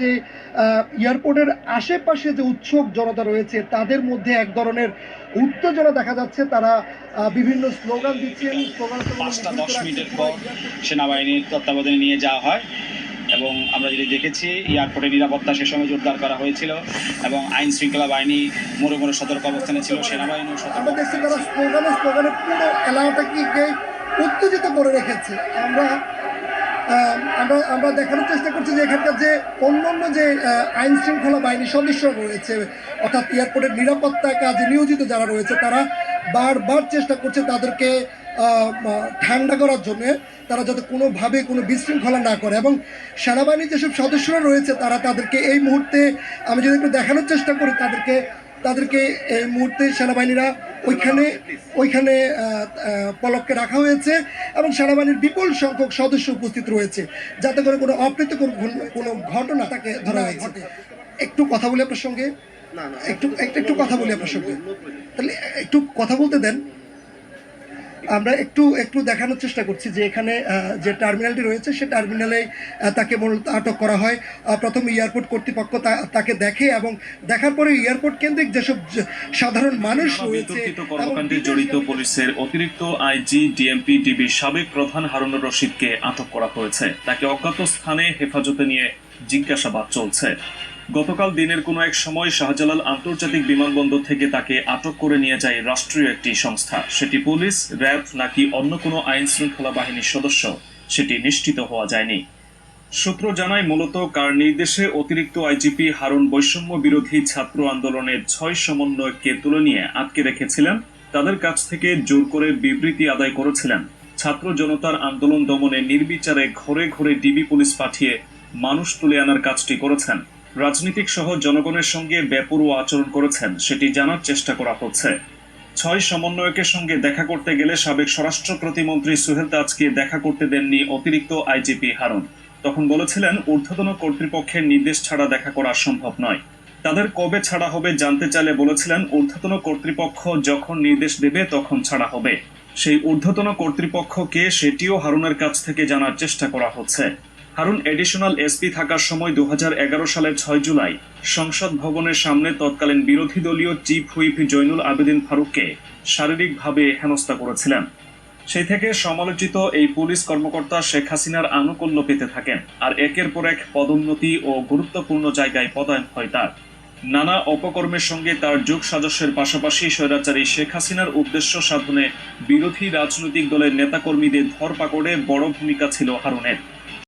যে এয়ারপোর্টের আশেপাশে যে উৎসব জনতা রয়েছে তাদের মধ্যে এক ধরনের উত্তেজনা দেখা যাচ্ছে। তারা বিভিন্ন স্লোগান দিচ্ছেন। পাঁচটা দশ মিনিটের পর সেনাবাহিনীর তত্ত্বাবধানে নিয়ে যাওয়া হয় এবং আমরা যদি দেখেছি এয়ারপোর্টের নিরাপত্তা সে সময় জোরদার করা হয়েছিল এবং আইন শৃঙ্খলা বাহিনী মোড়ে মোড়ে সতর্ক অবস্থানে ছিল সেনাবাহিনীও সতর্ক তারা স্লোগানে স্লোগানে পুরো এলাকাটাকে উত্তেজিত করে রেখেছে। আমরা আমরা আমরা দেখানোর চেষ্টা করছি যে এখানকার যে অন্যান্য যে আইন শৃঙ্খলা বাহিনীর সদস্য রয়েছে, অর্থাৎ এয়ারপোর্টের নিরাপত্তা কাজে নিয়োজিত যারা রয়েছে, তারা বারবার চেষ্টা করছে তাদেরকে ঠান্ডা করার জন্য, তারা যাতে কোনোভাবে কোনো বিশৃঙ্খলা না করে এবং সেনাবাহিনীর যেসব সদস্যরা রয়েছে, তারা তাদেরকে এই মুহূর্তে, আমি যদি একটু দেখানোর চেষ্টা করি, তাদেরকে তাদেরকে এই মুহূর্তে সেনাবাহিনীরা ওইখানে ওইখানে পলককে রাখা হয়েছে এবং সেনাবাহিনীর বিপুল সংখ্যক সদস্য উপস্থিত রয়েছে। যাতে করে কোনো অপ্রীতিকর কোনো ঘটনা তাকে ধরা হয়েছে। একটু কথা বলি আপনার সঙ্গে? একটু একটু কথা বলি আপনার সঙ্গে। তাহলে একটু কথা বলতে দেন। আমরা একটু একটু দেখানোর চেষ্টা করছি যে এখানে যে টার্মিনালটি রয়েছে সে টার্মিনালে তাকে মূলত আটক করা হয়। প্রথম এয়ারপোর্ট কর্তৃপক্ষ তাকে দেখে এবং দেখার পরে এয়ারপোর্ট কেন্দ্রিক যেসব সাধারণ মানুষ রয়েছে কর্মকাণ্ডে জড়িত পুলিশের অতিরিক্ত আইজি ডিএমপি ডিবির সাবেক প্রধান হারুনুর রশিদকে আটক করা হয়েছে। তাকে অজ্ঞাত স্থানে হেফাজতে নিয়ে জিজ্ঞাসাবাদ চলছে। গতকাল দিনের কোনো এক সময় শাহজালাল আন্তর্জাতিক বিমানবন্দর থেকে তাকে আটক করে নিয়ে যায় রাষ্ট্রীয় একটি সংস্থা। সেটি পুলিশ, র্যাব নাকি অন্য কোনো আইন শৃঙ্খলা বাহিনীর সদস্য, সেটি নিশ্চিত হওয়া যায়নি। সূত্র জানায়, মূলত কার নির্দেশে অতিরিক্ত আইজিপি হারুন বৈষম্য বিরোধী ছাত্র আন্দোলনের ছয় সমন্বয়কে তুলে নিয়ে আটকে রেখেছিলেন, তাদের কাছ থেকে জোর করে বিবৃতি আদায় করেছিলেন। ছাত্র জনতার আন্দোলন দমনে নির্বিচারে ঘরে ঘরে ডিবি পুলিশ পাঠিয়ে মানুষ তুলে আনার কাজটি করেছেন। রাজনীতিক সহ জনগণের সঙ্গে বেপরোয়া আচরণ করেছেন, সেটি জানার চেষ্টা করা হচ্ছে। ছয় সমন্বয়কের সঙ্গে দেখা করতে গেলে সাবেক স্বরাষ্ট্র প্রতিমন্ত্রী সুহেল তাজকে দেখা করতে দেননি অতিরিক্ত আইজিপি হারুন। তখন বলেছিলেন, ঊর্ধ্বতন কর্তৃপক্ষের নির্দেশ ছাড়া দেখা করা সম্ভব নয়। তাদের কবে ছাড়া হবে জানতে চাইলে বলেছিলেন, ঊর্ধ্বতন কর্তৃপক্ষ যখন নির্দেশ দেবে তখন ছাড়া হবে। সেই ঊর্ধ্বতন কর্তৃপক্ষকে সেটিও হারুনের কাছ থেকে জানার চেষ্টা করা হচ্ছে। হারুন এডিশনাল এসপি থাকার সময় দু হাজার এগারো সালের ছয় জুলাই সংসদ ভবনের সামনে তৎকালীন বিরোধী দলীয় চিফ হুইপ জৈনুল আবেদিন ফারুককে শারীরিকভাবে হেনস্থা করেছিলেন। সেই থেকে সমালোচিত এই পুলিশ কর্মকর্তা শেখ হাসিনার আনুকূল্য পেতে থাকেন আর একের পর এক পদোন্নতি ও গুরুত্বপূর্ণ জায়গায় পদায়ন হয় তার। নানা অপকর্মের সঙ্গে তার যুগ সাজস্যের পাশাপাশি স্বৈরাচারী শেখ হাসিনার উদ্দেশ্য সাধনে বিরোধী রাজনৈতিক দলের নেতাকর্মীদের ধরপাকড়ে বড় ভূমিকা ছিল হারুনের।